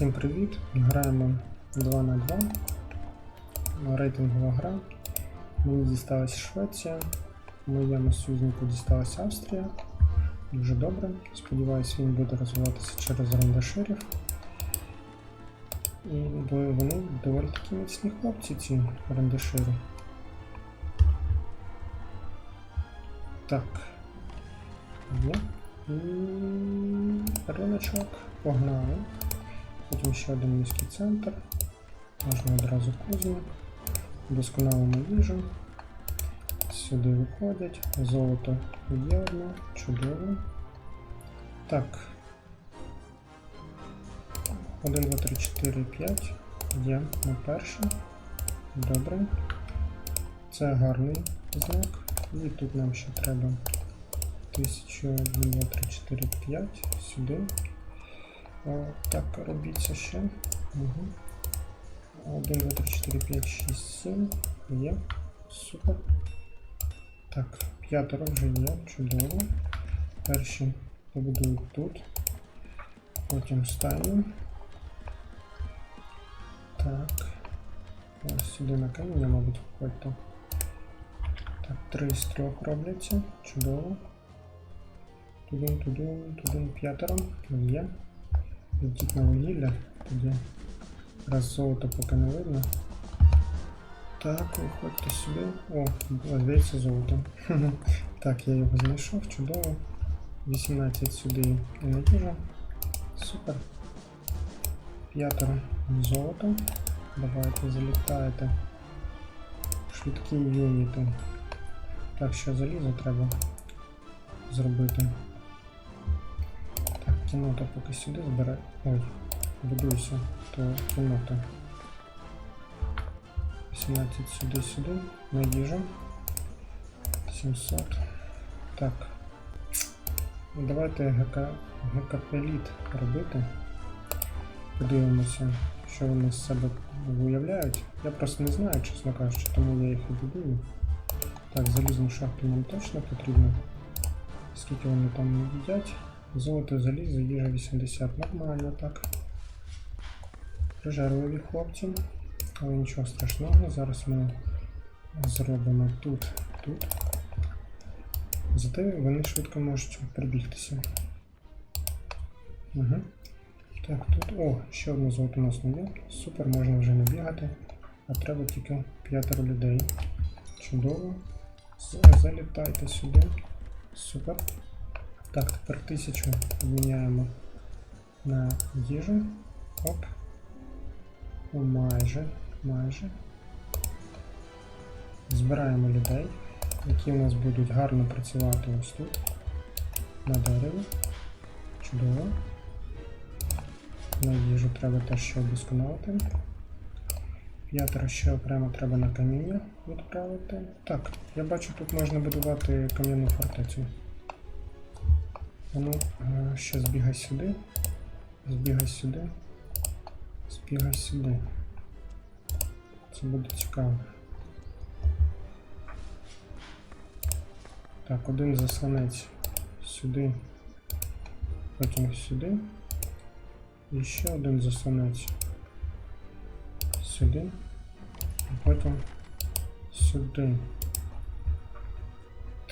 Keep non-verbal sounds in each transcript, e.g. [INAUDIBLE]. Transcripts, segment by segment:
Всім привіт! Граємо 2 на 2. Рейтингова гра. Мені дісталась Швеція, моєму союзнику дісталась Австрія. Дуже добре. Сподіваюсь, він буде розвиватися через рандаширів. І бо вони доволі такі міцні хлопці, ці рандашири. Так. Є. І риночок. Погнали. Потім ще один міський центр. Можна одразу кузню. Досконалимо їжу. Сюди виходять. Золото є. Чудово. Так. 1, 2, 3, 4, 5. Є на перше. Добре. Це гарний знак. І тут нам ще треба 1000, 1, 2, 3, 4, 5. Сюди. О, так, робіться ще. Угу. 1, 2, 3, 4, 5, 6, 7. Є. Супер. Так, п'ятеро вже є. Чудово. Перші побудують тут. Потім стані. Так. Ось сюди на каміння, мабуть, виходьте. Так, три з трьох робляться. Чудово. Тудин, тудин, тудин, п'ятеро. Є. Летіть на вугілля. Тоді раз золото поки не видно. Так, виходьте сюди. О, здається золото. [LAUGHS] так, я його знайшов, чудово. 18 сюди і на їжа. Супер. П'ятеро золото. Давайте залітаєте. Швидкі юніти. Так, що залізо треба зробити. Так, поки сюди збирай. Ой, будуйся, то кінота. 18 сюди, сюди. На їжу. 700. Так. Давайте ГК, ГКП-літ робити. Подивимося, що вони з себе виявляють. Я просто не знаю, чесно кажучи, тому я їх і будую. Так, залізну шахту нам точно потрібно. Скільки вони там їдять? Золото, залізо, їжа 80. Нормально так. Прижерливі хлопці. Але нічого страшного. Зараз ми зробимо тут, тут. Зате вони швидко можуть прибігтися. Угу. Так, тут. О, ще одне золото у нас не є. Супер, можна вже не бігати. А треба тільки п'ятеро людей. Чудово. Залітайте сюди. Супер. Так, тепер тисячу міняємо на їжу. Оп. О, майже, майже. Збираємо людей, які у нас будуть гарно працювати ось тут. На дереві. Чудово. На їжу треба теж ще вдосконалити. П'ятеро ще окремо треба на каміння відправити. Так, я бачу, тут можна будувати кам'яну фортецю. Ну, ще збігай сюди. Збігай сюди. Збігай сюди. Це буде цікаво. Так, один засланець сюди. Потім сюди. І ще один засланець. Сюди. І потім сюди.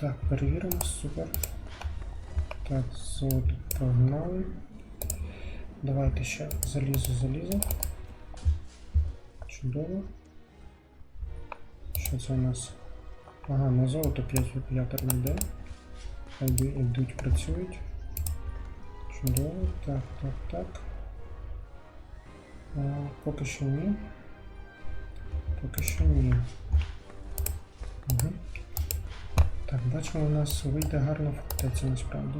Так, перевіримо, супер. Так, золото погнали. Давайте ще залізо, залізо. Чудово. Що це у нас? Ага, на золото 5 п'ятер людей. Хай йду- йдуть, працюють. Чудово. Так, так, так. А, поки що ні. Поки що ні. Угу. Так, бачимо, у нас вийде гарна фортеця насправді.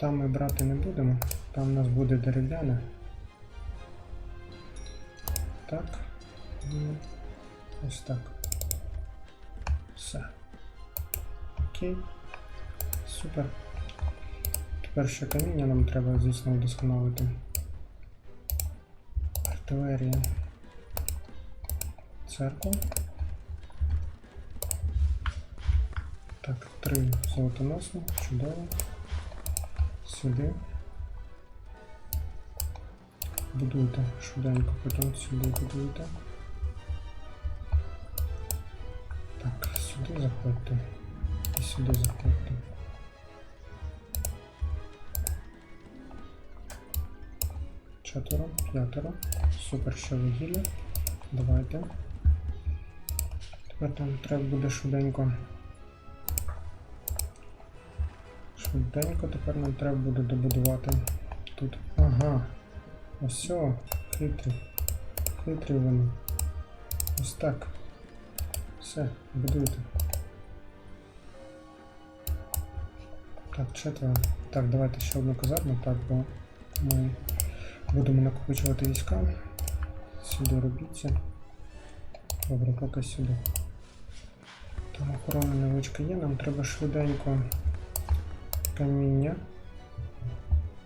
Там ми брати не будемо, там у нас буде дерев'яне. Так. І ось так. Все. Окей. Супер. Тепер ще каміння нам треба, звісно, вдосконалити. Артилерія. Церква. Так, три золотоносні, чудово. Сюди. Будуйте швиденько, потім сюди будуйте. Так, сюди заходьте. І сюди заходьте. Четверо, п'ятеро. Супер, ще вугілля. Давайте. Тепер там треба буде швиденько. Швиденько тепер нам треба буде добудувати тут. Ага. Ось. Хитрі. Хитрі вони. Ось так. Все, будуйте. Так, четверо. Так, давайте ще одну казарму, так, бо ми будемо накопичувати війська. Сюди робіться. Добре, поки сюди. Там охорона невеличка є, нам треба швиденько каміння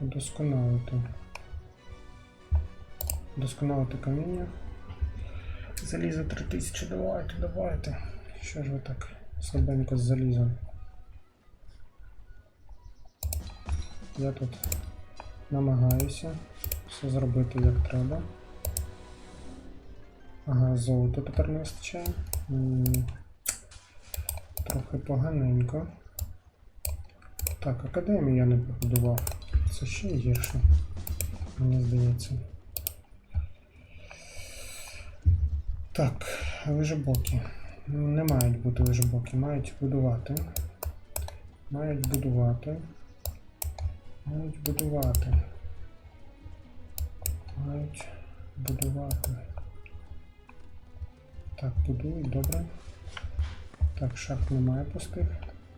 удосконалити. Удосконалити каміння. Залізо 3000, давайте, давайте. Що ж ви так слабенько з залізом? Я тут намагаюся все зробити як треба. Ага, золото тепер не вистачає. Трохи поганенько. Так, академію я не побудував. Це ще гірше, мені здається. Так, лежебоки. Не мають бути лежебоки, мають будувати. Мають будувати. Мають будувати. Мають будувати. Так, будують, добре. Так, шахт немає пустих.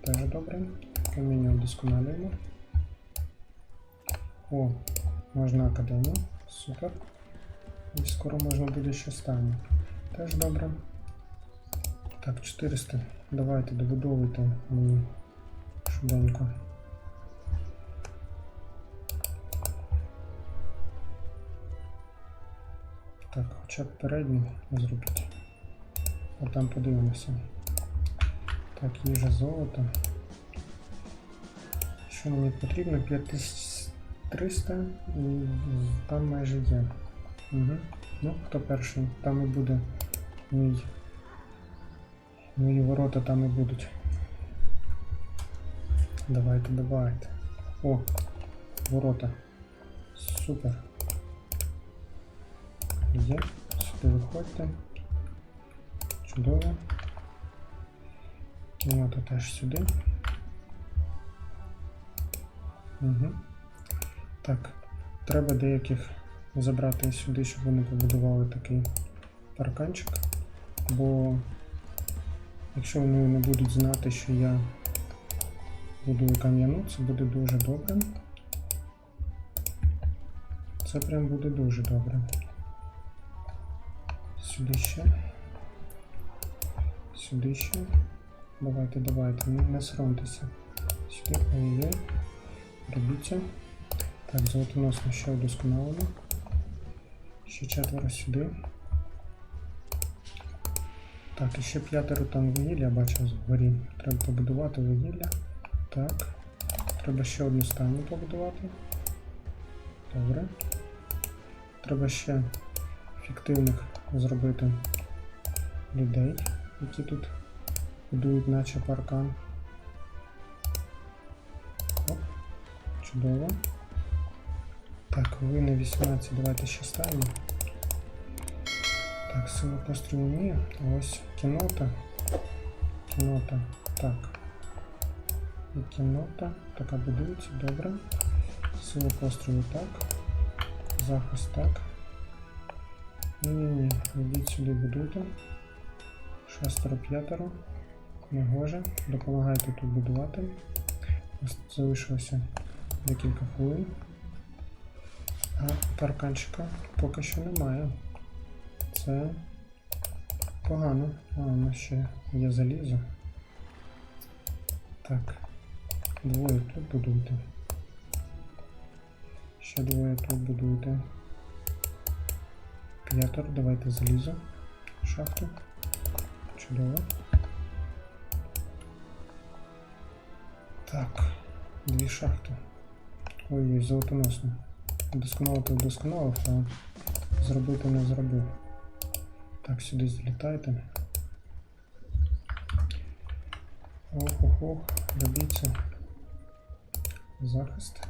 Теж добре. Каміння вдосконалюємо. О, можна академію. Супер. І скоро можна буде ще стані. Теж добре. Так, 400. Давайте добудовуйте мені швиденько. Так, хоча б передню зробіть. А там подивимося. Так, їжа золото. Що мені потрібно? 5300 і там майже є. Угу. Ну, хто перший? Там і буде мій. Мої ворота там і будуть. Давайте, давайте. О, ворота. Супер. Є. Сюди виходьте. Чудово. Кімната теж сюди. Угу. Так. Треба деяких забрати сюди, щоб вони побудували такий парканчик. Бо якщо вони не будуть знати, що я будую кам'яну, це буде дуже добре. Це прям буде дуже добре. Сюди ще. Сюди ще. Давайте, давайте, не, соромтеся. Сюди, ой-ой. Робіться. Так, золотоносно ще удосконалено. Ще четверо сюди. Так, і ще п'ятеро там вугілля, бачив згорі. Треба побудувати вугілля. Так. Треба ще одну стану побудувати. Добре. Треба ще фіктивних зробити людей, які тут будують наче паркан. Чудово. Так, ви на 18, давайте ще ставимо. Так, сила пострілу ні. А Ось кінота. Кінота. Так. І кінота. Така будується, добре. Сила пострілу так. Захист так. Ні-ні-ні, йдіть сюди будуйте. Шестеро п'ятеро. Негоже. Допомагайте тут будувати. Залишилося декілька хвилин. А парканчика поки що немає. Це погано. А, у нас ще є залізо. Так. Двоє тут будуйте. Ще двоє тут будуйте. П'ятеро, давайте залізо. Шахту. Чудово. Так, дві шахти. Ой, золотоносно. Вдосконалити вдосконалив, а зробити не зробив. Так, сюди злітайте. Ох, ох, ох, добіться. Захист.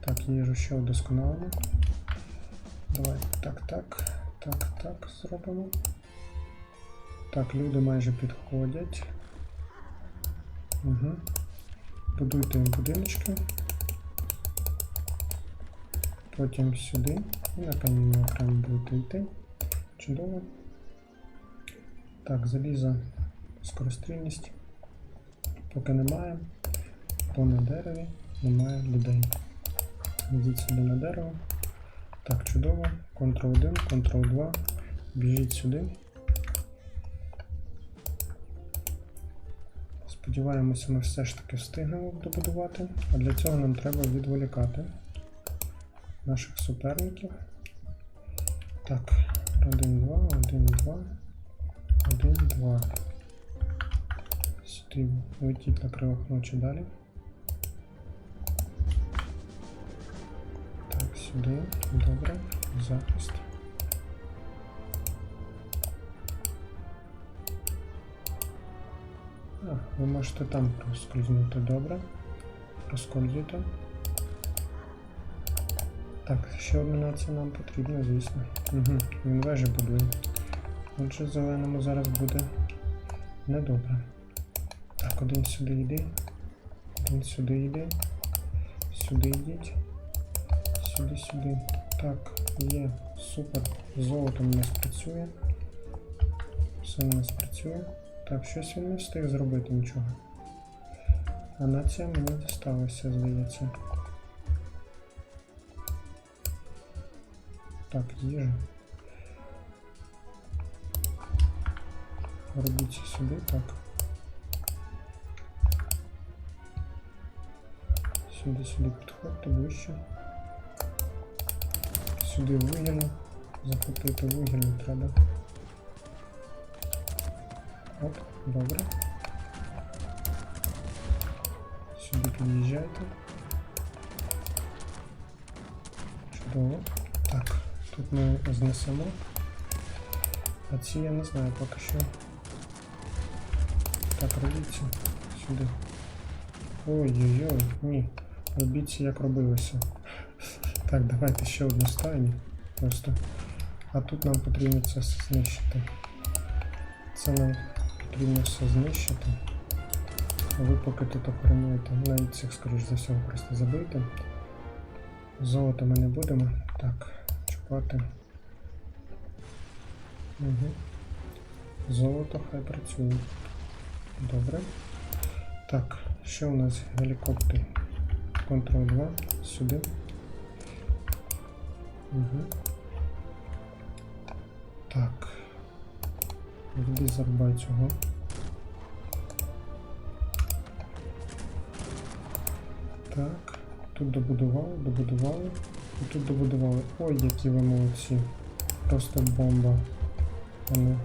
Так, їжу ще вдосконалимо. Давай так, так, так, так зробимо. Так, люди майже підходять. Угу. Будуйте їм будиночки. Потім сюди. І на камінь окремо будете йти. Чудово. Так, заліза скорострільність. Поки немає. Бо на дереві немає людей. Йдіть сюди на дерево. Так, чудово. Ctrl-1, Ctrl-2. Біжіть сюди. Сподіваємося, ми все ж таки встигнемо добудувати. А для цього нам треба відволікати наших суперників. Так, 1, 2, 1, 2, 1, 2. Сюди летіть на кривах ночі далі. Так, сюди. Добре. Захист. А, ви можете там проскользнути добре. Проскользуйте. Так, ще одна нація нам потрібна, звісно. Угу, він вежі будує. Отже, зеленому зараз буде недобре. Так, один сюди йди. Один сюди йди. Сюди йдіть. Сюди, сюди. Так, є. Супер. Золото у нас працює. Все у нас працює. Так, щось він не встиг зробити нічого. А нація мені дісталася, здається. Так, їжа. Робіть сюди, так. Сюди, сюди підходьте вище. Сюди вугільно. Захопити вугільно треба. Оп, добре. Сюди під'їжджайте. Чудово. Так, Тут ми знесемо. А ці я не знаю поки що. Так, робіться сюди. Ой-ой-ой, ні. Робіться як робилося. [LAUGHS] Так, давайте ще одну стайню. Просто. А тут нам потрібно це знищити. Це нам потрібно все знищити. А ви поки тут охороняєте, навіть цих, скоріш за всього, просто забийте. Золото ми не будемо. Так, чіпати. Угу. Золото хай працює. Добре. Так, що у нас гелікоптер? Ctrl 2, сюди. Угу. Так. Йди зарубай цього. Так. Тут добудували, добудували. І тут добудували. Ой, які ви молодці. Просто бомба. Вони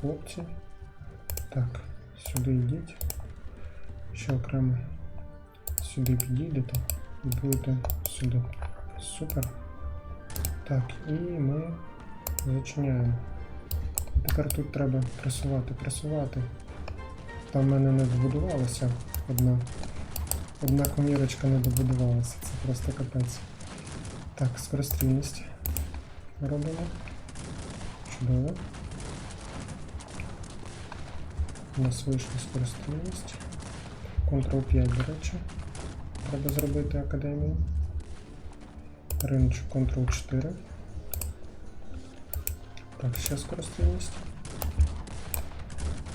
хлопці. Так, сюди йдіть. Ще окремо сюди підійдете і будете сюди. Супер. Так, і ми зачиняємо. Тепер тут треба пресувати, пресувати. Там в мене не добудувалася одна. Одна комірочка не добудувалася. Це просто капець. Так, скорострільність робимо. Чудово. У нас вийшла скорострільність. Ctrl 5, до речі. Треба зробити академію. Риночок Ctrl 4. Так, ще скорострільність.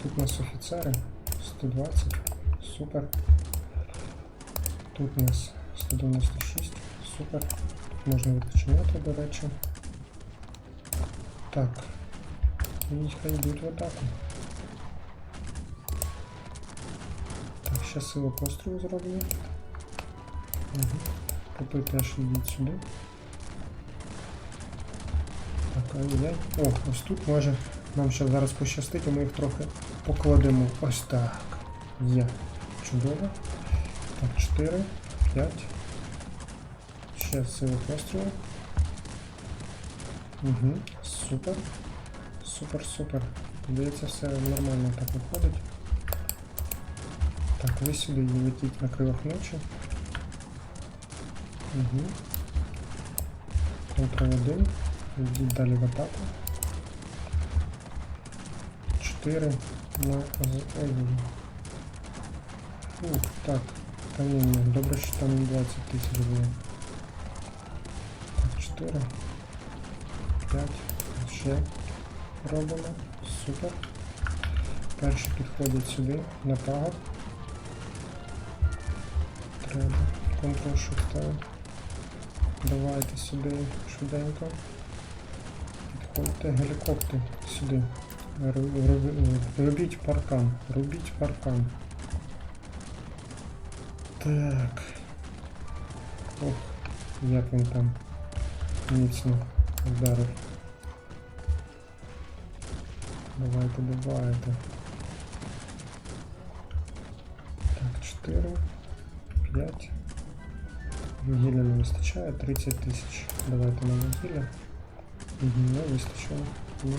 Тут у нас офіцери 120. Супер. Тут у нас 196. Супер. Можна відпочинати, до речі. Так. І хай йдуть в атаку. Так, ще силу пострілу зроблю. Угу. Попи теж йдіть сюди. Так, ай-яй. О, ось тут може нам ще зараз пощастить, і ми їх трохи покладемо. Ось так. Є. Чудово. Так, 4, 5, ще сили пострілу. Угу, супер. Супер, супер. Здається, все нормально так виходить. Так, ви сюди і летіть на крилах ночі. Угу. Контроль 1. Йдіть далі в атаку. 4 на з- ой. Ух, так. Каміння. Добре, що там не 20 тисяч було. Так, 4. 5. Ще робимо. Супер. Перші підходять сюди, на пагод. Треба. Шифта. Давайте сюди швиденько. Підходьте гелікоптер сюди. Робіть паркан. Робіть паркан. Так. Ох, як він там міцно вдарив. Давайте, давайте. Так, 4, 5. Вугілля не вистачає, 30 тисяч. Давайте на. Угу, не вистачило. Ну.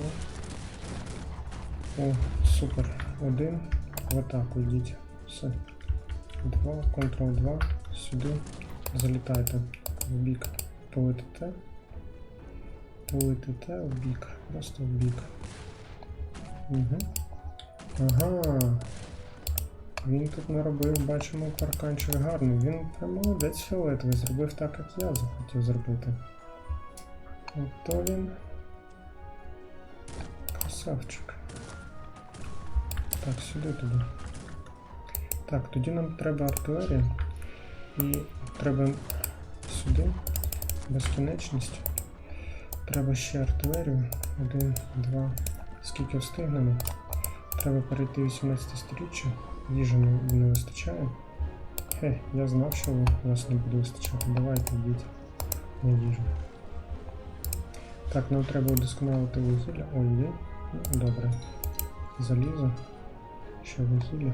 О, супер. Один. В атаку йдіть. Все. Два. Ctrl 2. Сюди. Залітайте в бік. Полетите. Полетите в бік. Просто в бік. Угу. Ага. Він тут наробив, бачимо, парканчик гарний. Він прям молодець фіолетовий, зробив так, як я захотів зробити. Ото він. Красавчик. Так, сюди туди. Так, тоді нам треба артилерія. І треба сюди. Безкінечність. Треба ще артилерію. Один, два. Скільки встигнемо. Треба перейти 18 сторіччя. Їжі не, не вистачає. Хе, я знав, що у вас не буде вистачати. Давайте йдіть на їжу. Так, нам треба удосконалити вугілля. Ой, є. Ну, Добре. Залізо. Ще вугілля.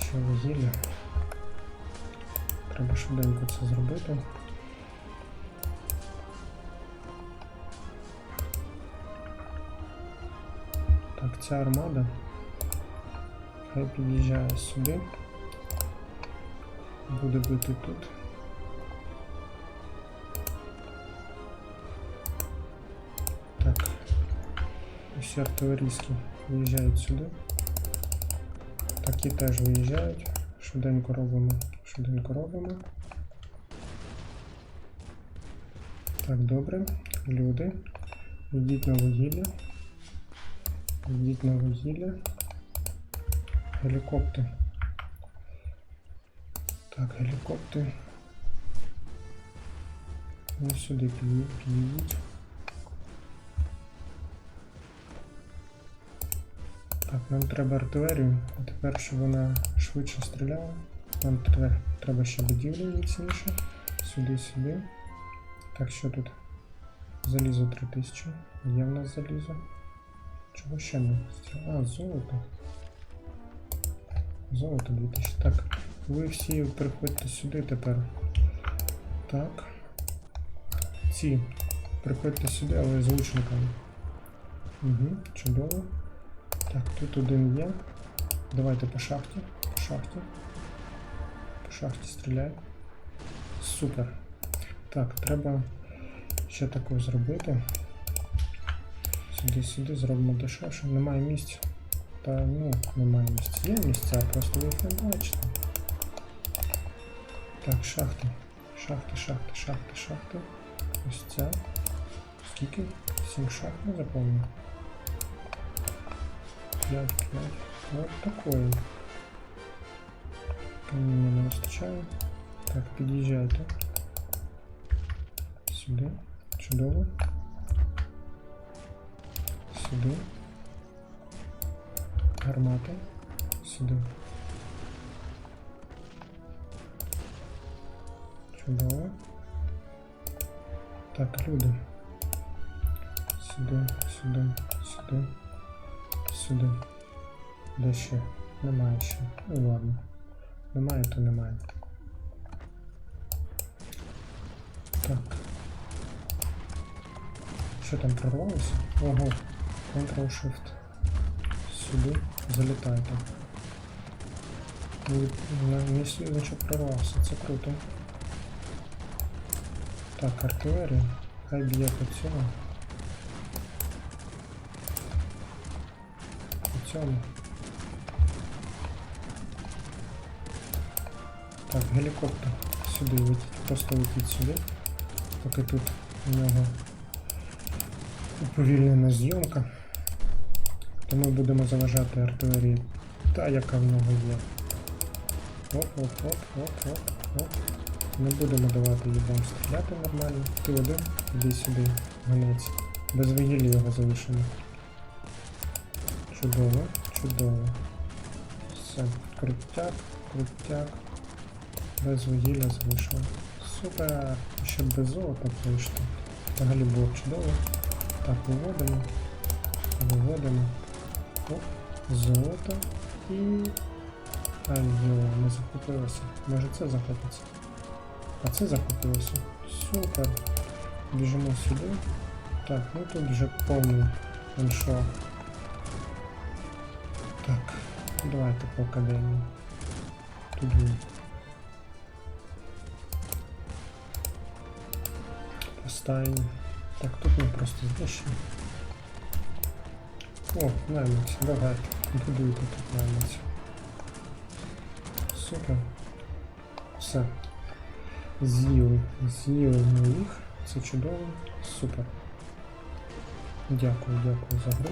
Ще вугілля. Треба швиденько це зробити. Так, ця армада. Хай під'їжджає сюди. Буде бити тут. Так. Усі артилерійські виїжджають сюди. Такі теж виїжджають. Швиденько робимо. Швиденько робимо. Так, добре. Люди. Йдіть на вугілля. Йдіть на вугілля. Гелікоптер. Так, гелікоптер. Ось сюди під'ї- під'їдіть. Так, нам треба артилерію, а тепер, щоб вона швидше стріляла. Нам тре- треба ще будівлі міцніше. Сюди, сюди. Так, що тут? Залізо 3000. Є в нас залізо. Чого ще не? А, золото. Золото 2000. Так, ви всі приходьте сюди тепер. Так. Ці. Приходьте сюди, але з лучниками. Угу, чудово. Так, тут один є. Давайте по шахті. По шахті. По шахті стріляй. Супер. Так, треба ще таке зробити. Сюди, сюди зробимо дешевше. Немає місць. Та ну, немає місць. Є місця, просто ви їх не бачите. Так, шахти. Шахти, шахти, шахти, шахти. Ось ця. Скільки? Сім шахт не заповнено. 5, 5. Вот такое. Каміння не вистачає. Так, під'їжджайте. Сюди. Чудово сюди. Гармата. Сюди. Чудово. Так, люди. Сюди, сюди, сюди, сюди. Де ще? Немає ще. Ну ладно. Немає, то немає. Так. Що там прорвалося? Ого. Ctrl-Shift. Сюди залітайте. Ні- на- Мій слідочок прорвався, це круто. Так, артилерія. Хай б'є по цьому. По цьому. Так, гелікоптер. Сюди летіть, просто летіть сюди. Поки тут у нього уповільнена зйомка. То ми будемо заважати артилерії. Та, яка в нього є. Оп, оп, оп, оп, оп, оп. Не будемо давати їй вам стріляти нормально. Ти один, іди сюди, гонець. Без вугілля його залишимо. Чудово, чудово. Все, крутяк, крутяк. Без вугілля залишили. Супер! Ще без золота вийшло. Взагалі було чудово. Так, виводимо. Виводимо. Оп, золото і. Айо, не захопилося. Може це захопиться? А це захопилося. Супер. Біжимо сюди. Так, ну тут вже повний іншо. Так, давайте по академії. Він. Поставимо. Так, тут ми просто знищимо. О, наймець, давай. Будуйте тут наймець. Супер. Все. З'їли. З'їли ми їх. Це чудово. Супер. Дякую, дякую за гру.